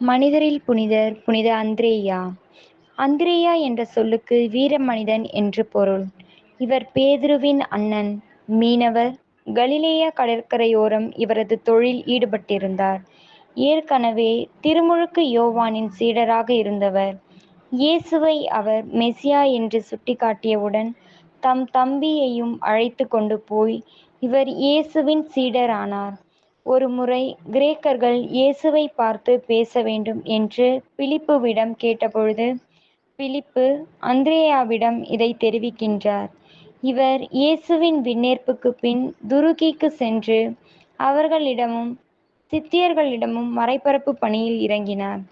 மனிதரில் புனிதர் புனித அந்திரேயா. அந்திரேயா என்ற சொல்லுக்கு வீர மனிதன் என்று பொருள். இவர் பேதுருவின் அண்ணன் மீனவர். கலிலேயா கடற்கரையோரம் இவரது தொழில் ஈடுபட்டிருந்தார். ஏற்கனவே திருமுழுக்கு யோவானின் சீடராக இருந்தவர். இயேசுவை அவர் மெசியா என்று சுட்டிக்காட்டியவுடன் தம் தம்பியையும் அழைத்து கொண்டு போய் இவர் இயேசுவின் சீடரானார். ஒருமுறை கிரேக்கர்கள் இயேசுவை பார்த்து பேச வேண்டும் என்று பிலிப்புவிடம் கேட்டபொழுது பிலிப்பு அந்திரேயாவிடம் இதை தெரிவிக்கின்றார். இவர் இயேசுவின் விண்ணேற்புக்கு பின் துருக்கிக்கு சென்று அவர்களிடமும் சித்தியர்களிடமும் மறைபரப்பு பணியில் இறங்கினார்.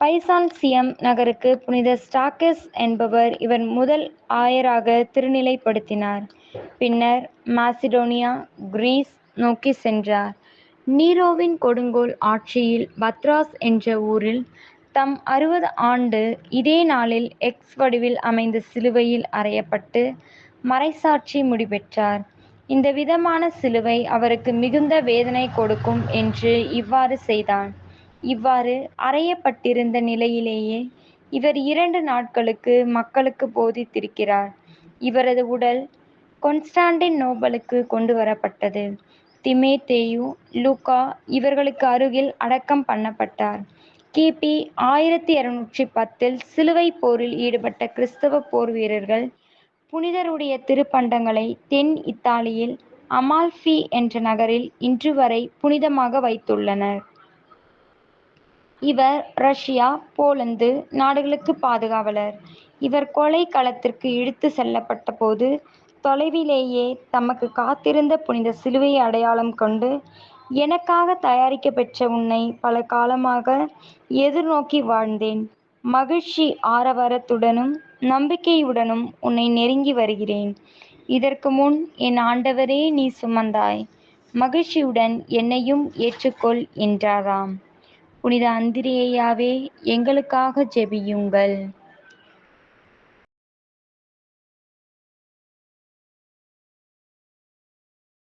பைசான்சியம் நகருக்கு புனித ஸ்டாக்கஸ் என்பவர் இவர் முதல் ஆயராக திருநிலைப்படுத்தினார். பின்னர் மாசிடோனியா கிரீஸ் நோக்கி சென்றார். நீரோவின் கொடுங்கோல் ஆட்சியில் பத்ராஸ் என்ற ஊரில் தம் அறுபது ஆண்டு இதே நாளில் எக்ஸ் வடிவில் அமைந்த சிலுவையில் அறையப்பட்டு மறைசாட்சி முடிபெற்றார். இந்த விதமான சிலுவை அவருக்கு மிகுந்த வேதனை கொடுக்கும் என்று இவ்வாறு செய்தான். இவ்வாறு அறையப்பட்டிருந்த நிலையிலேயே இவர் இரண்டு நாட்களுக்கு மக்களுக்கு போதித்திருக்கிறார். இவரது உடல் கொன்ஸ்டாண்டின் நோபலுக்கு கொண்டு வரப்பட்டது. திமேத்தேயு லூக்கா இவர்களுக்கு அருகில் அடக்கம் பண்ணப்பட்டார். கிபி ஆயிரத்தி இருநூற்றி பத்தில் சிலுவை போரில் ஈடுபட்ட கிறிஸ்தவ போர் வீரர்கள் புனிதருடைய திருப்பண்டங்களை தென் இத்தாலியில் அமால்ஃபி என்ற நகரில் இன்று வரை புனிதமாக வைத்துள்ளனர். இவர் ரஷ்யா போலந்து நாடுகளுக்கு பாதுகாவலர். இவர் கொலை களத்திற்கு இழுத்து செல்லப்பட்ட போது தொலைவிலேயே தமக்கு காத்திருந்த புனித சிலுவையை அடையாளம் கொண்டு எனக்காக தயாரிக்க பெற்ற உன்னை பல காலமாக எதிர்நோக்கி வாழ்ந்தேன். மகிழ்ச்சி ஆரவாரத்துடனும் நம்பிக்கையுடனும் உன்னை நெருங்கி வருகிறேன். இதற்கு முன் என் ஆண்டவரே நீ சுமந்தாய். மகிழ்ச்சியுடன் என்னையும் ஏற்றுக்கொள் என்றாராம். புனித அந்திரேயாவே எங்களுக்காக ஜெபியுங்கள்.